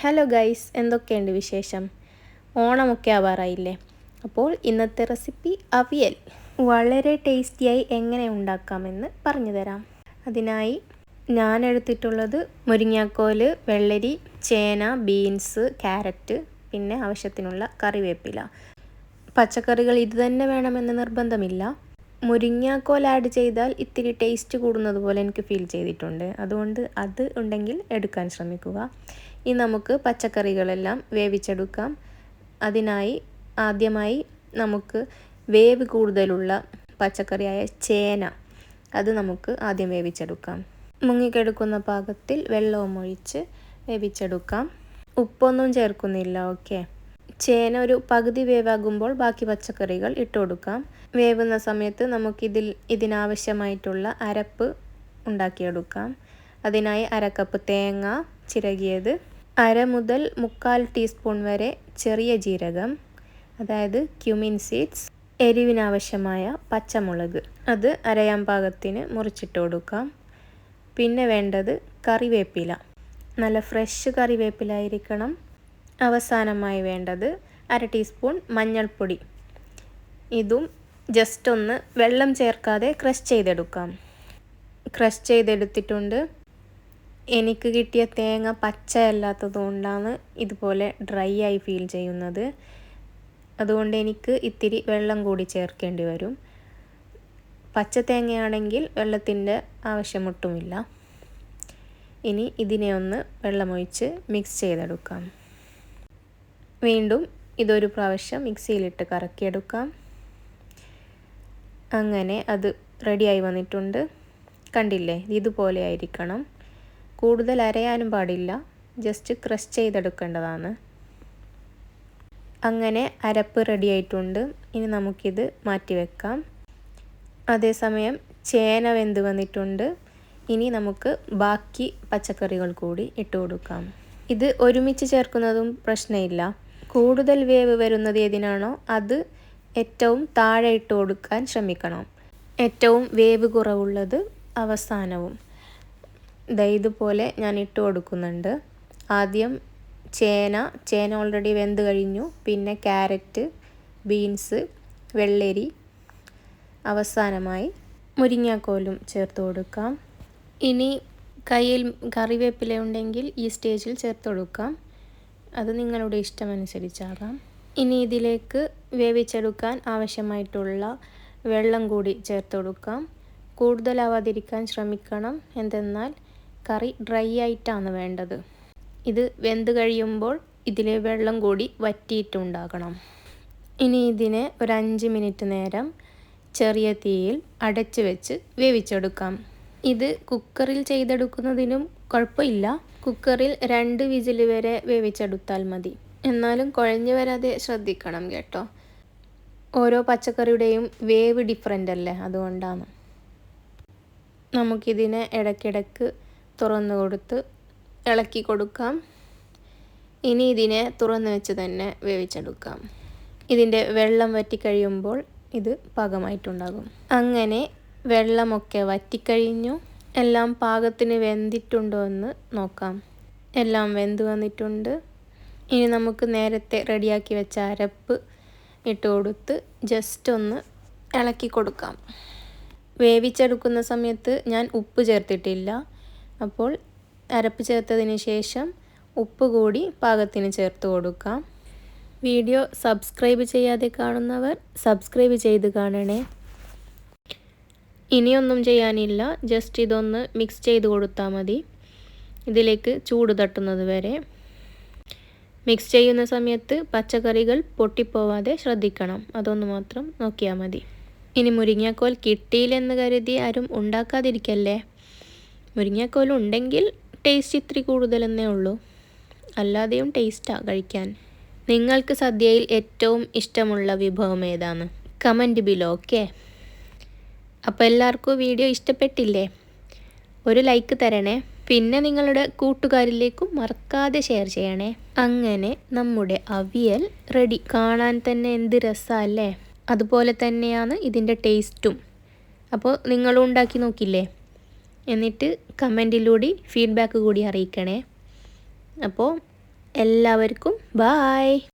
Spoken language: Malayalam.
ഹലോ ഗൈസ് എന്തൊക്കെയുണ്ട് വിശേഷം? ഓണമൊക്കെ ആവാറായില്ലേ? അപ്പോൾ ഇന്നത്തെ റെസിപ്പി അവിയൽ. വളരെ ടേസ്റ്റിയായി എങ്ങനെ ഉണ്ടാക്കാമെന്ന് പറഞ്ഞു തരാം. അതിനായി ഞാൻ എടുത്തിട്ടുള്ളത് മുരിങ്ങാക്കോൽ വെള്ളരി ചേന ബീൻസ് ക്യാരറ്റ് പിന്നെ ആവശ്യത്തിനുള്ള കറിവേപ്പില. പച്ചക്കറികൾ ഇത് തന്നെ വേണമെന്ന് നിർബന്ധമില്ല. മുരിങ്ങാക്കോൽ ആഡ് ചെയ്താൽ ഇത്തിരി ടേസ്റ്റ് കൂടുന്നത് പോലെ എനിക്ക് ഫീൽ ചെയ്തിട്ടുണ്ട്. അതുകൊണ്ട് അത് ഉണ്ടെങ്കിൽ എടുക്കാൻ ശ്രമിക്കുക. ഇനി നമുക്ക് പച്ചക്കറികളെല്ലാം വേവിച്ചെടുക്കാം. അതിനായി ആദ്യമായി നമുക്ക് വേവ് കൂടുതലുള്ള പച്ചക്കറിയായ ചേന അത് നമുക്ക് ആദ്യം വേവിച്ചെടുക്കാം. മുങ്ങിക്കെടുക്കുന്ന പാകത്തിൽ വെള്ളവും ഒഴിച്ച് വേവിച്ചെടുക്കാം. ഉപ്പൊന്നും ചേർക്കുന്നില്ല ഓക്കെ. ചേന ഒരു പകുതി വേവാകുമ്പോൾ ബാക്കി പച്ചക്കറികൾ ഇട്ട് കൊടുക്കാം വേവുന്ന സമയത്ത് നമുക്കിതിൽ ഇതിനാവശ്യമായിട്ടുള്ള അരപ്പ് ഉണ്ടാക്കിയെടുക്കാം. അതിനായി അരക്കപ്പ് തേങ്ങ ചിരകിയത് അര മുതൽ മുക്കാൽ ടീസ്പൂൺ വരെ ചെറിയ ജീരകം അതായത് ക്യുമിൻ സീഡ്സ് എരിവിനാവശ്യമായ പച്ചമുളക്. അത് അരയാം പാകത്തിന് മുറിച്ചിട്ട് കൊടുക്കാം. പിന്നെ വേണ്ടത് കറിവേപ്പില. നല്ല ഫ്രഷ് കറിവേപ്പില ആയിരിക്കണം. അവസാനമായി വേണ്ടത് അര ടീസ്പൂൺ മഞ്ഞൾപ്പൊടി. ഇതും ജസ്റ്റ് ഒന്ന് വെള്ളം ചേർക്കാതെ ക്രഷ് ചെയ്തെടുക്കാം. ക്രഷ് ചെയ്തെടുത്തിട്ടുണ്ട്. എനിക്ക് കിട്ടിയ തേങ്ങ പച്ചയല്ലാത്തത് കൊണ്ടാണ് ഇതുപോലെ ഡ്രൈ ആയി ഫീൽ ചെയ്യുന്നത്. അതുകൊണ്ട് എനിക്ക് ഇത്തിരി വെള്ളം കൂടി ചേർക്കേണ്ടി വരും. പച്ച തേങ്ങയാണെങ്കിൽ വെള്ളത്തിന്റെ ആവശ്യമൊട്ടുമില്ല. ഇനി ഇതിനെ ഒന്ന് വെള്ളമൊഴിച്ച് മിക്സ് ചെയ്തെടുക്കാം. വീണ്ടും ഇതൊരു പ്രാവശ്യം മിക്സിയിലിട്ട് കറക്കിയെടുക്കാം. അങ്ങനെ അത് റെഡിയായി വന്നിട്ടുണ്ട്. കണ്ടില്ലേ? ഇതുപോലെ ആയിരിക്കണം. കൂടുതൽ അരയാനും പാടില്ല. ജസ്റ്റ് ക്രഷ് ചെയ്തെടുക്കേണ്ടതാണ്. അങ്ങനെ അരപ്പ് റെഡി ആയിട്ടുണ്ട് ഇനി നമുക്കിത് മാറ്റി വെക്കാം. അതേസമയം ചേന വെന്ത് വന്നിട്ടുണ്ട്. ഇനി നമുക്ക് ബാക്കി പച്ചക്കറികൾ കൂടി ഇട്ട് കൊടുക്കാം. ഇത് ഒരുമിച്ച് ചേർക്കുന്നതും പ്രശ്നമില്ല. കൂടുതൽ വേവ് വരുന്നത് ഏതിനാണോ അത് ഏറ്റവും താഴെ ഇട്ട് കൊടുക്കാൻ ശ്രമിക്കണം. ഏറ്റവും വേവ് കുറവുള്ളത് അവസാനവും. ദാ ഇതുപോലെ ഞാൻ ഇട്ട് കൊടുക്കുന്നുണ്ട്. ആദ്യം ചേന ചേന ഓൾറെഡി വെന്ത് കഴിഞ്ഞു. പിന്നെ ക്യാരറ്റ് ബീൻസ് വെള്ളരി അവസാനമായി മുരിങ്ങാക്കോലും ചേർത്ത് കൊടുക്കാം. ഇനി കയ്യിൽ കറിവേപ്പില ഉണ്ടെങ്കിൽ ഈ സ്റ്റേജിൽ ചേർത്ത് കൊടുക്കാം. അത് നിങ്ങളുടെ ഇഷ്ടമനുസരിച്ചാകാം ഇനി ഇതിലേക്ക് വേവിച്ചെടുക്കാൻ ആവശ്യമായിട്ടുള്ള വെള്ളം കൂടി ചേർത്ത് കൊടുക്കാം. കൂടുതലാവാതിരിക്കാൻ ശ്രമിക്കണം. എന്തെന്നാൽ കറി ഡ്രൈ ആയിട്ടാണ് വേണ്ടത്. ഇത് വെന്ത് കഴിയുമ്പോൾ ഇതിലെ വെള്ളം കൂടി വറ്റിയിട്ടുണ്ടാകണം. ഇനി ഇതിനെ ഒരു അഞ്ച് മിനിറ്റ് നേരം ചെറിയ തീയിൽ അടച്ചു വെച്ച് വേവിച്ചെടുക്കാം. ഇത് കുക്കറിൽ ചെയ്തെടുക്കുന്നതിനും കുഴപ്പമില്ല. കുക്കറിൽ രണ്ട് വിജിൽ വരെ വേവിച്ചെടുത്താൽ മതി. എന്നാലും കുഴഞ്ഞു വരാതെ ശ്രദ്ധിക്കണം കേട്ടോ. ഓരോ പച്ചക്കറിയുടെയും വേവ് ഡിഫറെന്റ് അല്ലേ? അതുകൊണ്ടാണ്. നമുക്കിതിനെ ഇടയ്ക്കിടയ്ക്ക് തുറന്നു കൊടുത്ത് ഇളക്കി കൊടുക്കാം. ഇനി ഇതിനെ തുറന്നു വെച്ച് തന്നെ വേവിച്ചെടുക്കാം. ഇതിന്റെ വെള്ളം വറ്റിക്കഴിയുമ്പോൾ ഇത് പാകമായിട്ടുണ്ടാകും. അങ്ങനെ വെള്ളമൊക്കെ വറ്റിക്കഴിഞ്ഞു എല്ലാം പാകത്തിന് വെന്തിട്ടുണ്ടോ എന്ന് നോക്കാം. എല്ലാം വെന്ത് വന്നിട്ടുണ്ട്. ഇനി നമുക്ക് നേരത്തെ റെഡിയാക്കി വെച്ച അരപ്പ് ഇട്ട് കൊടുത്ത് ജസ്റ്റ് ഒന്ന് ഇളക്കി കൊടുക്കാം. വേവിച്ചെടുക്കുന്ന സമയത്ത് ഞാൻ ഉപ്പ് ചേർത്തിട്ടില്ല. അപ്പോൾ അരപ്പ് ചേർത്തതിന് ശേഷം ഉപ്പ് കൂടി പാകത്തിന് ചേർത്ത് കൊടുക്കാം. വീഡിയോ സബ്സ്ക്രൈബ് ചെയ്യാതെ കാണുന്നവർ സബ്സ്ക്രൈബ് ചെയ്ത് കാണണേ. ഇനിയൊന്നും ചെയ്യാനില്ല. ജസ്റ്റ് ഇതൊന്ന് മിക്സ് ചെയ്ത് കൊടുത്താൽ മതി. ഇതിലേക്ക് ചൂട് തട്ടുന്നത് വരെ. മിക്സ് ചെയ്യുന്ന സമയത്ത് പച്ചക്കറികൾ പൊട്ടിപ്പോവാതെ ശ്രദ്ധിക്കണം. അതൊന്ന് മാത്രം നോക്കിയാൽ മതി. ഇനി മുരിങ്ങാക്കോൽ കിട്ടിയില്ലെന്ന് കരുതി ആരും ഉണ്ടാക്കാതിരിക്കല്ലേ? മുരിങ്ങാക്കോൽ ഉണ്ടെങ്കിൽ ടേസ്റ്റ് ഇത്തിരി കൂടുതലെന്നേ ഉള്ളൂ. അല്ലാതെയും ടേസ്റ്റാണ് കഴിക്കാൻ. നിങ്ങൾക്ക് സദ്യയിൽ ഏറ്റവും ഇഷ്ടമുള്ള വിഭവം ഏതാണ്? കമന്റ് ബിലോ ഓക്കെ അപ്പോൾ എല്ലാവർക്കും വീഡിയോ ഇഷ്ടപ്പെട്ടില്ലേ? ഒരു ലൈക്ക് തരണേ. പിന്നെ നിങ്ങളുടെ കൂട്ടുകാരിലേക്കും മറക്കാതെ ഷെയർ ചെയ്യണേ. അങ്ങനെ നമ്മുടെ അവിയൽ റെഡി കാണാൻ തന്നെ എന്ത് രസമല്ലേ അതുപോലെ തന്നെയാണ് ഇതിന്റെ ടേസ്റ്റും അപ്പോൾ നിങ്ങളും ഉണ്ടാക്കി നോക്കില്ലേ? എന്നിട്ട് കമന്റിലൂടെ ഫീഡ്ബാക്ക് കൂടി അറിയിക്കണേ. അപ്പോൾ എല്ലാവർക്കും ബായ്